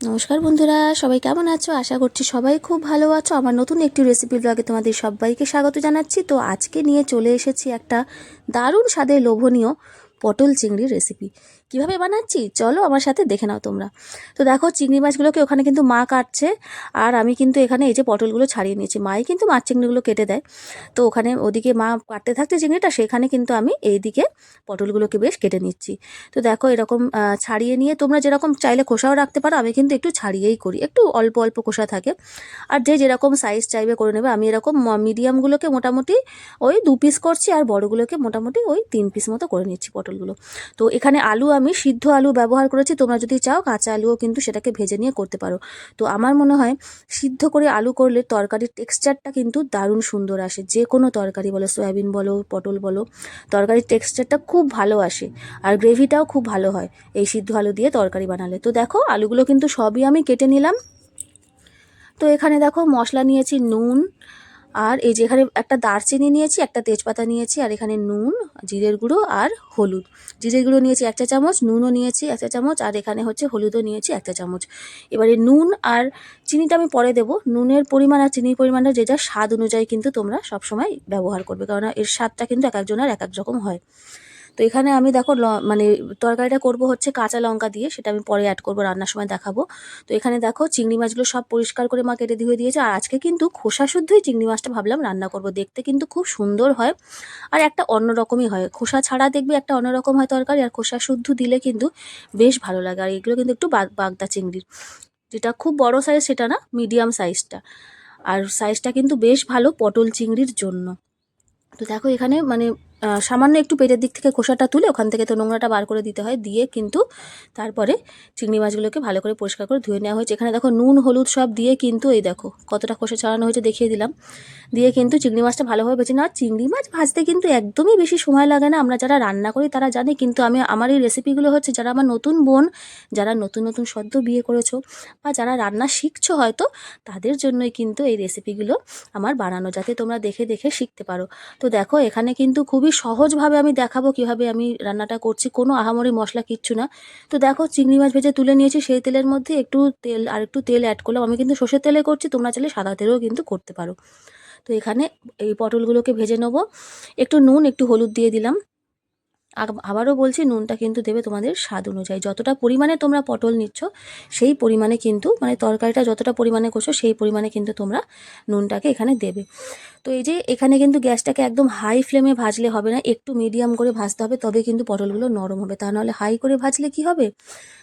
নমস্কার বন্ধুরা, সবাই কেমন আছো? আশা করছি সবাই খুব ভালো আছো। আমার নতুন একটি রেসিপি ব্লগে তোমাদের সবাইকে স্বাগত জানাচ্ছি। তো আজকে নিয়ে চলে এসেছি একটা দারুণ স্বাদের লোভনীয় পটল চিংড়ির রেসিপি কীভাবে বানাচ্ছি? চলো আমার সাথে দেখে নাও তোমরা। তো দেখো, চিংড়ি মাছগুলোকে ওখানে কিন্তু মা কাটছে, আর আমি কিন্তু এখানে এই যে পটলগুলো ছাড়িয়ে নিয়েছি। মাই কিন্তু মাছ চিংড়িগুলো কেটে দেয়। তো ওখানে ওদিকে মা কাটতে থাকতে চিংড়িটা, সেখানে কিন্তু আমি এইদিকে পটলগুলোকে বেশ কেটে নিচ্ছি। তো দেখো, এরকম ছাড়িয়ে নিয়ে তোমরা যেরকম চাইলে খোসাও রাখতে পারো, আমি কিন্তু একটু ছাড়িয়েই করি। একটু অল্প অল্প খোসা থাকে। আর যে যেরকম সাইজ চাইবে করে নেবে। আমি এরকম মিডিয়ামগুলোকে মোটামুটি ওই দু পিস করছি, আর বড়গুলোকে মোটামুটি ওই তিন পিস মতো করে নিচ্ছি পটলগুলো। তো এখানে আলু আমি সিদ্ধ আলু ব্যবহার করেছি, তোমরা যদি চাও কাঁচা আলুও কিন্তু সেটাকে ভেজে নিয়ে করতে পারো। তো আমার মনে হয় সিদ্ধ করে আলু করলে তরকারির টেক্সচারটা কিন্তু দারুণ সুন্দর আসে। যে কোনো তরকারি বলো, সয়াবিন বলো, পটল বলো, তরকারির টেক্সচারটা খুব ভালো আসে আর গ্রেভিটাও খুব ভালো হয় এই সিদ্ধ আলু দিয়ে তরকারি বানালে। তো দেখো আলুগুলো কিন্তু সবই আমি কেটে নিলাম। তো এখানে দেখো মশলা নিয়েছি, নুন আর এই যে এখানে একটা দারচিনি নিয়েছি, একটা তেজপাতা নিয়েছি, আর এখানে নুন, জিরের গুঁড়ো আর হলুদ। জিরের গুঁড়ো নিয়েছি একটা চামচ, নুনও নিয়েছি একটা চামচ, আর এখানে হচ্ছে হলুদও নিয়েছি একটা চামচ। এবারে নুন আর চিনিটা আমি পরে দেবো। নুনের পরিমাণ আর চিনির পরিমাণটা যে যা স্বাদ অনুযায়ী কিন্তু তোমরা সবসময় ব্যবহার করবে, কেননা এর স্বাদটা কিন্তু এক একজনের এক এক রকম হয়। তো এখানে আমি দেখো মানে তরকারিটা করব হচ্ছে কাঁচা লঙ্কা দিয়ে, সেটা আমি পরে অ্যাড করব, রান্নার সময় দেখাবো। তো এখানে দেখো চিংড়ি মাছগুলো সব পরিষ্কার করে মা কেটে ধুয়ে দিয়েছে, আর আজকে কিন্তু খোসা শুদ্ধই চিংড়ি মাছটা ভাবলাম রান্না করব। দেখতে কিন্তু খুব সুন্দর হয়, আর একটা অন্যরকমই হয়। খোসা ছাড়া দেখবে একটা অন্যরকম হয় তরকারি, আর খোসা শুদ্ধ দিলে কিন্তু বেশ ভালো লাগে। আর এগুলো কিন্তু একটু বাগ- বাগদা চিংড়ির, যেটা খুব বড় সাইজ সেটা না মিডিয়াম সাইজটা আর সাইজটা কিন্তু বেশ ভালো পটল চিংড়ির জন্য। তো দেখো এখানে মানে সামান্য একটু পেটের দিক থেকে খোসাটা তুলে ওখান থেকে তো নোংরাটা বার করে দিতে হয়, দিয়ে কিন্তু তারপরে চিংড়ি মাছগুলোকে ভালো করে পরিষ্কার করে ধুয়ে নেওয়া হয়েছে। এখানে দেখো নুন, হলুদ সব দিয়ে কিন্তু এই দেখো কতটা খোসা ছাড়ানো হয়েছে দেখিয়ে দিলাম। দিয়ে কিন্তু চিংড়ি মাছটা ভালোভাবে বেছে নেওয়া। চিংড়ি মাছ ভাজতে কিন্তু একদমই বেশি সময় লাগে না। আমরা যারা রান্না করি তারা জানে, কিন্তু আমি, আমার এই রেসিপিগুলো হচ্ছে যারা আমার নতুন বোন, যারা নতুন নতুন সদ্য বিয়ে করেছ বা যারা রান্না শিখছো হয়তো, তাদের জন্যই কিন্তু এই রেসিপিগুলো আমার বানানো, যাতে তোমরা দেখে দেখে শিখতে পারো। তো দেখো এখানে কিন্তু খুবই সহজভাবে আমি দেখাবো কীভাবে আমি রান্নাটা করছি। কোনো আহামরি মশলা কিচ্ছু না। তো দেখো, চিংড়ি মাছ ভেজে তুলে নিয়েছি সেই তেলের মধ্যে একটু তেল আর একটু তেল অ্যাড করলাম। আমি কিন্তু সর্ষের তেলে করছি, তোমরা চাইলে সাদা তেলেও কিন্তু করতে পারো। তো এখানে এই পটলগুলোকে ভেজে নেব। একটু নুন, একটু হলুদ দিয়ে দিলাম। আবারও বলছি, নুনটা কিন্তু দেবে তোমাদের স্বাদ অনুযায়ী। যতটা পরিমাণে তোমরা পটল নিচ্ছ, সেই পরিমাণে কিন্তু মানে তরকারিটা যতটা পরিমাণে করছ, সেই পরিমাণে কিন্তু তোমরা নুনটাকে এখানে দেবে। তো এই যে, এখানে কিন্তু গ্যাসটাকে একদম হাই ফ্লেমে ভাজলে হবে না, একটু মিডিয়াম করে ভাজতে হবে, তবে কিন্তু পটলগুলো নরম হবে। তা নাহলে হাই করে ভাজলে কি হবে?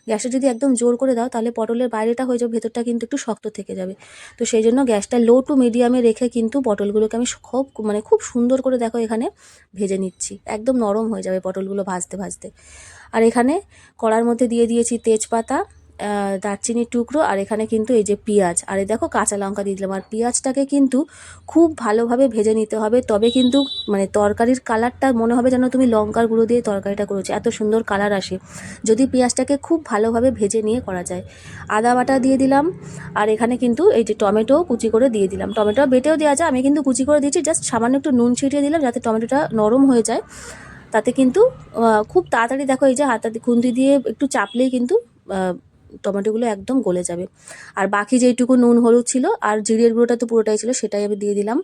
গ্যাসটা যদি একদম জোর করে দাও, তাহলে পটলের বাইরেটা হয়ে যাবে, ভেতরটা কিন্তু একটু শক্ত থেকে যাবে। তো সেই জন্য গ্যাসটা লো টু মিডিয়ামে রেখে কিন্তু পটলগুলোকে আমি খুব মানে খুব সুন্দর করে দেখো এখানে ভেজে নিচ্ছি। একদম নরম হয়ে যাবে পটলগুলো ভাজতে ভাজতে। আর এখানে কড়ার মধ্যে দিয়ে দিয়েছি তেজপাতা দারচিনির টুকরো, আর এখানে কিন্তু এই যে পেঁয়াজ। আর এই দেখো কাঁচা লঙ্কা দিয়ে দিলাম। আর পেঁয়াজটাকে কিন্তু খুব ভালোভাবে ভেজে নিতে হবে। তবে কিন্তু মানে তরকারির কালারটা মনে হবে যেন তুমি লঙ্কার গুঁড়ো দিয়ে তরকারিটা করেছ। এত সুন্দর কালার আসে। যদি পেঁয়াজটাকে খুব ভালোভাবে ভেজে নিয়ে করা যায়। আদা বাটা দিয়ে দিলাম। আর এখানে কিন্তু এই যে টমেটো কুচি করে দিয়ে দিলাম। টমেটো বেটেও দেওয়া যায়। আমি কিন্তু কুচি করে দিয়েছি। জাস্ট সামান্য একটু নুন ছিটিয়ে দিলাম যাতে টমেটোটা নরম হয়ে যায়। তাতে কিন্তু খুব তাড়াতাড়ি দেখো এই যে হাতাতে খুন্তি দিয়ে একটু চাপলেই কিন্তু টমেটোগুলো একদম গলে যাবে। আর বাকি যেইটুকু নুন হলুদ ছিল আর জিরের গুঁড়োটা তো পুরোটাই ছিল, সেটাই আমি দিয়ে দিলাম।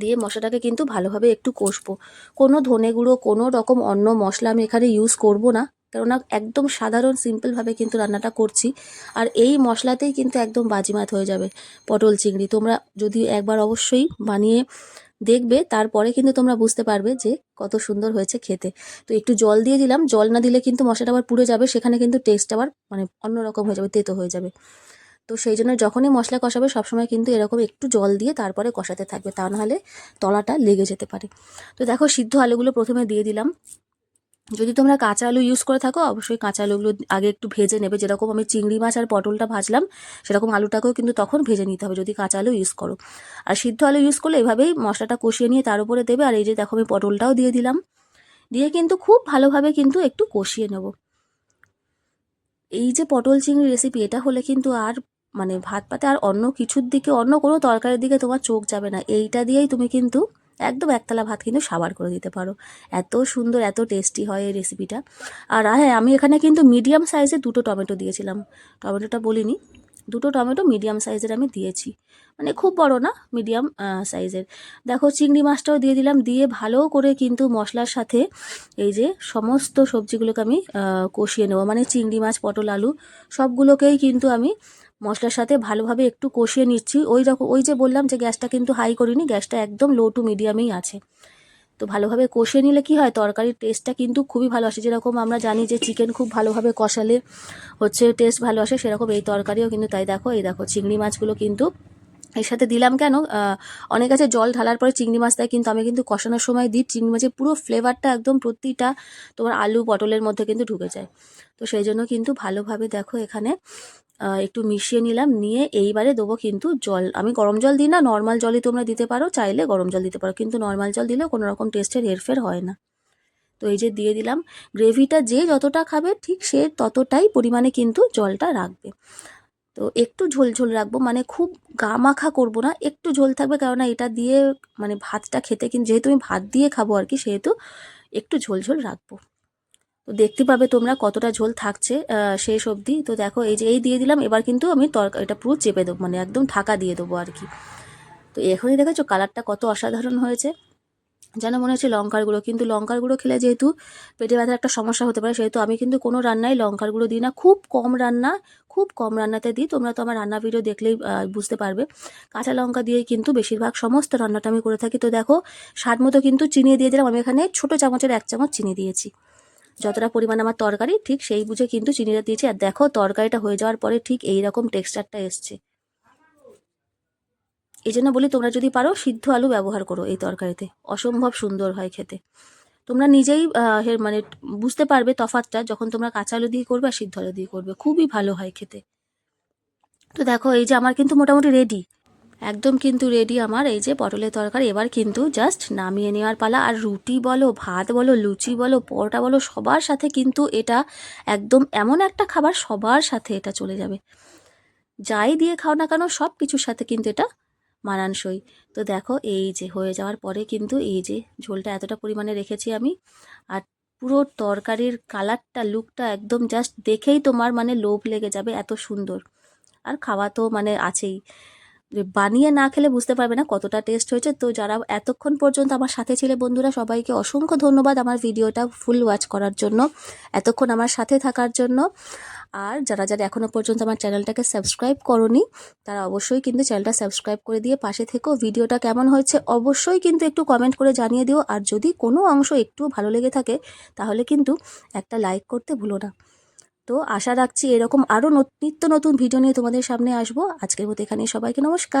দিয়ে মশলাটাকে কিন্তু ভালোভাবে একটু কষবো। কোনো ধনে গুঁড়ো, কোনো রকম অন্য মশলা আমি এখানে ইউজ করব না, কেননা একদম সাধারণ সিম্পলভাবে কিন্তু রান্নাটা করছি। আর এই মশলাতেই কিন্তু একদম বাজিমাত হয়ে যাবে পটল চিংড়ি। তোমরা যদি একবার অবশ্যই বানিয়ে দেখবে, তারপরে কিন্তু তোমরা বুঝতে পারবে যে কত সুন্দর হয়েছে খেতে। তো একটু জল দিয়ে দিলাম, জল না দিলে কিন্তু মশলাটা আবার পুড়ে যাবে, সেখানে কিন্তু টেস্ট আবার মানে অন্যরকম হয়ে যাবে, তেতো হয়ে যাবে। তো সেই জন্য যখনই মশলা কষাবে, সবসময় কিন্তু এরকম একটু জল দিয়ে তারপরে কষাতে থাকবে, তা নাহলে তলাটা লেগে যেতে পারে। তো দেখো, সিদ্ধ আলুগুলো প্রথমে দিয়ে দিলাম। যদি তোমরা কাঁচা আলু ইউজ করে থাকো, অবশ্যই কাঁচা আলুগুলো আগে একটু ভেজে নেবে। যেরকম আমি চিংড়ি মাছ আর পটলটা ভাজলাম, সেরকম আলুটাকেও কিন্তু তখন ভেজে নিতে হবে, যদি কাঁচা আলু ইউজ করো। আর সিদ্ধ আলু ইউজ করলে এভাবেই মশলাটা কষিয়ে নিয়ে তার উপরে দেবে, আর এই যে দেখো আমি পটলটাও দিয়ে দিলাম। দিয়ে কিন্তু খুব ভালোভাবে কিন্তু একটু কষিয়ে নেব। এই যে পটল চিংড়ি রেসিপি এটা হলে কিন্তু আর মানে ভাত পাতে আর অন্য কিছুর দিকে, অন্য কোনো তরকারির দিকে তোমার চোখ যাবে না। এইটা দিয়েই তুমি কিন্তু একদম একতলা ভাত কিন্তু সাবার করে দিতে পারো। এত সুন্দর, এত টেস্টি হয় এই রেসিপিটা আর হ্যাঁ আমি এখানে কিন্তু মিডিয়াম সাইজে দুটো টমেটো দিয়েছিলাম। টমেটোটা বলিনি। দুটো টমেটো মিডিয়াম সাইজের আমি দিয়েছি। মানে খুব বড় না মিডিয়াম সাইজের দেখো, চিংড়ি মাছটাও দিয়ে দিলাম। দিয়ে ভালো করে কিন্তু মশলার সাথে এই যে সমস্ত সবজিগুলোকে আমি কষিয়ে নেব। মানে চিংড়ি মাছ, পটল, আলু সবগুলোকেই কিন্তু আমি মশলার সাথে ভালোভাবে একটু কষিয়ে নিচ্ছি। ওই রকম ওই যে বললাম যে গ্যাসটা কিন্তু হাই করিনি, গ্যাসটা একদম লো টু মিডিয়ামেই আছে। তো ভালোভাবে কষিয়ে নিলে কি হয়, তরকারির টেস্টটা কিন্তু খুবই ভালো আসে। যেরকম আমরা জানি যে চিকেন খুব ভালোভাবে কষালে হচ্ছে টেস্ট ভালো আসে, সেরকম এই তরকারিও কিন্তু তাই। দেখো, এই দেখো, চিংড়ি মাছগুলো কিন্তু এর সাথে দিলাম কেন? অনেক আছে জল ঢালার পরে চিংড়ি মাছ দেয়, কিন্তু আমি কিন্তু কষানোর সময় দিই। চিংড়ি মাছের পুরো ফ্লেভারটা একদম প্রতিটা তোমার আলু পটলের মধ্যে কিন্তু ঢুকে যায়। তো সেই জন্য কিন্তু ভালোভাবে দেখো এখানে একটু মিশিয়ে নিলাম, নিয়ে এইবারে দেবো কিন্তু জল। আমি গরম জল দিই না নর্মাল জলই তোমরা দিতে পারো, চাইলে গরম জল দিতে পারো, কিন্তু নর্মাল জল দিলেও কোনো রকম টেস্টের হেরফের হয় না। তো এই যে দিয়ে দিলাম গ্রেভিটা যে যতটা খাবে ঠিক সে ততটাই পরিমাণে কিন্তু জলটা রাখবে। তো একটু ঝোল ঝোল রাখব মানে খুব গা মাখা করব না, একটু ঝোল থাকবে, কেননা এটা দিয়ে মানে ভাতটা খেতে কিন্তু যেহেতু আমি ভাত দিয়ে খাব আর কি, সেহেতু একটু ঝোল ঝোল রাখব। তো দেখতে পাবে তোমরা কতটা ঝোল থাকছে শেষ অবধি। তো দেখো, এই যে, এই দিয়ে দিলাম, এবার কিন্তু আমি তরকা, এটা পুরো চেপে দেবো মানে একদম ঢাকা দিয়ে দেবো আর কি। তো এখনই দেখেছ কালারটা কত অসাধারণ হয়েছে। যেন মনে হচ্ছে লঙ্কার গুঁড়ো, কিন্তু লঙ্কার গুঁড়ো খেলে যেহেতু পেটে ব্যথার একটা সমস্যা হতে পারে, সেহেতু আমি কিন্তু কোনো রান্নায় লঙ্কার গুঁড়ো দিই না। খুব কম রান্না, খুব কম রান্নাতে দিই, তোমরা তো আমার রান্না ভিডিও দেখলেই বুঝতে পারবে। কাঁচা লঙ্কা দিয়েই কিন্তু বেশিরভাগ সমস্ত রান্নাটা আমি করে থাকি। তো দেখো, স্বাদ মতো কিন্তু চিনি দিয়ে দিলাম, আমি এখানে ছোটো চামচের এক চামচ চিনি দিয়েছি। যতটা পরিমাণ আমার তরকারি, ঠিক সেই বুঝে কিন্তু চিনিটা দিয়েছি। আর দেখো, তরকারিটা হয়ে যাওয়ার পরে ঠিক এই রকম টেক্সচারটা এসছে। এই জন্য বলি, তোমরা যদি পারো, সিদ্ধ আলু ব্যবহার করো এই তরকারিতে। অসম্ভব সুন্দর হয় খেতে। তোমরা নিজেই মানে বুঝতে পারবে তফাৎটা যখন তোমরা কাঁচা আলু দিয়ে করবে আর সিদ্ধ আলু দিয়ে করবে। খুবই ভালো হয় খেতে। তো দেখো, এই যে আমার কিন্তু মোটামুটি রেডি একদম কিন্তু রেডি আমার। এই যে পটলের তরকারি, এবার কিন্তু জাস্ট নামিয়ে নেওয়ার পালা। আর রুটি বলো, ভাত বলো, লুচি বলো, পরোটা বলো, সবার সাথে কিন্তু এটা একদম এমন একটা খাবার, সবার সাথে এটা চলে যাবে। যাই দিয়ে খাও না কেন, সব কিছুর সাথে কিন্তু এটা মানানসই। তো দেখো, এই যে হয়ে যাওয়ার পরে কিন্তু এই যে ঝোলটা এতটা পরিমাণে রেখেছি আমি। আর পুরো তরকারির কালারটা, লুকটা একদম জাস্ট দেখেই তোমার মানে লোভ লেগে যাবে এত সুন্দর। আর খাওয়া তো মানে আছেই। বানিয়ে না খেলে বুঝতে পারবে না কতটা টেস্ট হয়েছে। তো যারা এতক্ষণ পর্যন্ত আমার সাথে ছিলে বন্ধুরা, সবাইকে অসংখ্য ধন্যবাদ আমার ভিডিওটা ফুল ওয়াচ করার জন্য, এতক্ষণ আমার সাথে থাকার জন্য। আর যারা যারা এখনও পর্যন্ত আমার চ্যানেলটাকে সাবস্ক্রাইব করনি, তারা অবশ্যই কিন্তু চ্যানেলটা সাবস্ক্রাইব করে দিয়ে পাশে থেকেও ভিডিওটা কেমন হয়েছে অবশ্যই কিন্তু একটু কমেন্ট করে জানিয়ে দিও। আর যদি কোনো অংশ একটু ভালো লেগে থাকে, তাহলে কিন্তু একটা লাইক করতে ভুলো না। তো আশা রাখছি এরকম আরও নিত্য নতুন ভিডিও নিয়ে তোমাদের সামনে আসব। আজকের মতো এখানে সবাইকে নমস্কার।